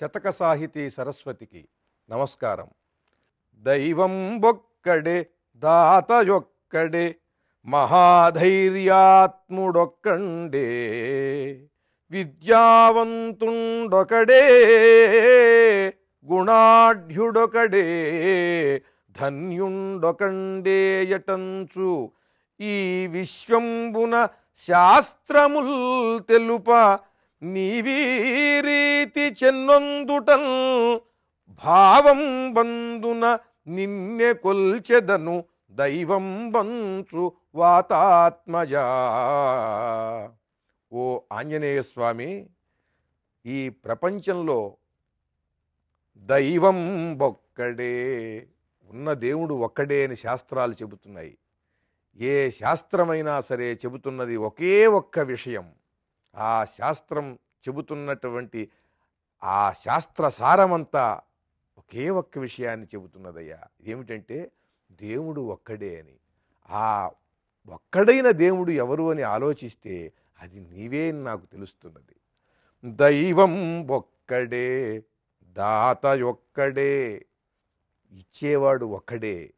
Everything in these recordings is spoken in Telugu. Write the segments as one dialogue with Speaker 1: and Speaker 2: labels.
Speaker 1: శతక సాహితీ సరస్వతికి నమస్కారం. దైవం బొక్కడే దాతయొక్కడే మహాధైర్యాత్ముడొక్కండే విద్యావంతుండొకడే గుణాఢ్యుడొకడే ధన్యుండొకండేయటంచు ఈ విశ్వంబున శాస్త్రముల్ తెలుప నీవీరీ చెన్నొందుటల్ భావం బందున నిన్నె కొల్చెదను దైవం బంచు వాతాత్మజా. ఓ ఆంజనేయ స్వామి ఈ ప్రపంచంలో దైవం ఒక్కడే ఉన్న దేవుడు ఒక్కడే అని శాస్త్రాలు చెబుతున్నాయి. ఏ శాస్త్రమైనా సరే చెబుతున్నది ఒకే ఒక్క విషయం. ఆ శాస్త్రం చెబుతున్నటువంటి ఆ శాస్త్ర సారమంతా ఒకే ఒక్క విషయాన్ని చెబుతున్నదయ్యా. ఏమిటంటే దేవుడు ఒక్కడే అని. ఆ ఒక్కడైన దేవుడు ఎవరు అని ఆలోచిస్తే అది నీవే అని నాకు తెలుస్తున్నది. దైవం ఒక్కడే దాత ఒక్కడే ఇచ్చేవాడు ఒక్కడే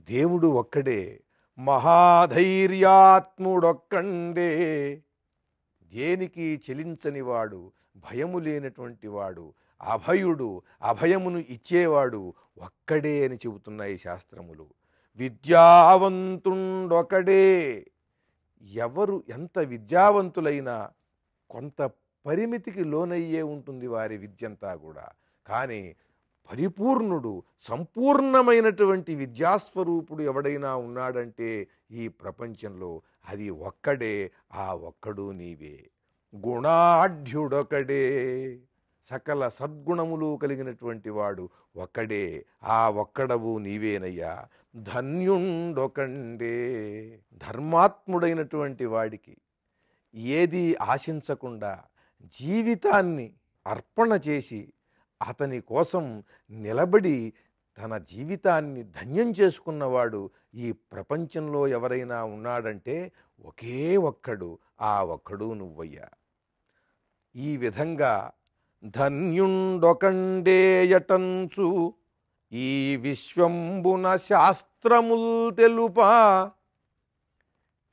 Speaker 1: దేవుడు ఒక్కడే మహాధైర్యాత్ముడొక్కండే దేనికి చెలించని వాడు భయము లేనటువంటి వాడు అభయుడు అభయమును ఇచ్చేవాడు ఒక్కడే అని చెబుతున్నాయి శాస్త్రములు. విద్యావంతుండొకడే. ఎవరు ఎంత విద్యావంతులైనా కొంత పరిమితికి లోనయ్యే ఉంటుంది వారి విద్యంతా కూడా. కానీ పరిపూర్ణుడు సంపూర్ణమైనటువంటి విద్యాస్వరూపుడు ఎవడైనా ఉన్నాడంటే ఈ ప్రపంచంలో అది ఒక్కడే ఆ ఒక్కడు నీవే. గుణాఢ్యుడొకడే. సకల సద్గుణములు కలిగినటువంటి వాడు ఒక్కడే ఆ ఒక్కడవు నీవేనయ్యా. ధన్యుండొకండే. ధర్మాత్ముడైనటువంటి వాడికి ఏది ఆశించకుండా జీవితాన్ని అర్పణ చేసి అతని కోసం నిలబడి తన జీవితాన్ని ధన్యం చేసుకున్నవాడు ఈ ప్రపంచంలో ఎవరైనా ఉన్నాడంటే ఒకే ఒక్కడు ఆ ఒక్కడు నువ్వయ్యా. ఈ విధంగా ధన్యుండొకండేయటంచు ఈ విశ్వంబున శాస్త్రముల్ తెలుపా.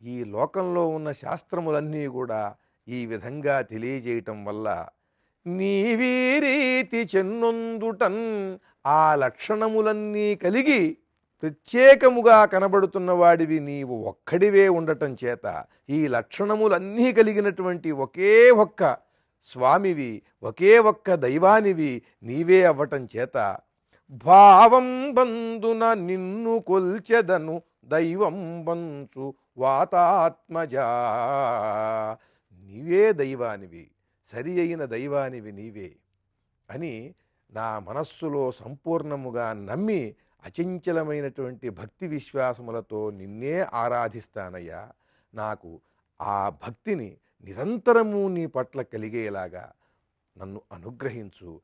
Speaker 1: ఈ లోకంలో ఉన్న శాస్త్రములన్నీ కూడా ఈ విధంగా తెలియజేయటం వల్ల ప్రీతి చెన్నొందుటన్ ఆ లక్షణములన్నీ కలిగి ప్రత్యేకముగా కనబడుతున్న వాడివి నీవు ఒక్కడివే ఉండటం చేత ఈ లక్షణములన్నీ కలిగినటువంటి ఒకే ఒక్క స్వామివి ఒకే ఒక్క దైవానివి నీవే అవ్వటం చేత భావం బంధున నిన్ను కొల్చెదను దైవం బంచు వాతాత్మజా. నీవే దైవానివి సరి అయిన దైవానివి నీవే. అని నా మనస్సులో సంపూర్ణముగా నమ్మి అచంచలమైనటువంటి భక్తి విశ్వాసములతో నిన్నే ఆరాధిస్తానయ్యా. నాకు ఆ భక్తిని నిరంతరము నీ పట్ల కలిగేలాగా నన్ను అనుగ్రహించు.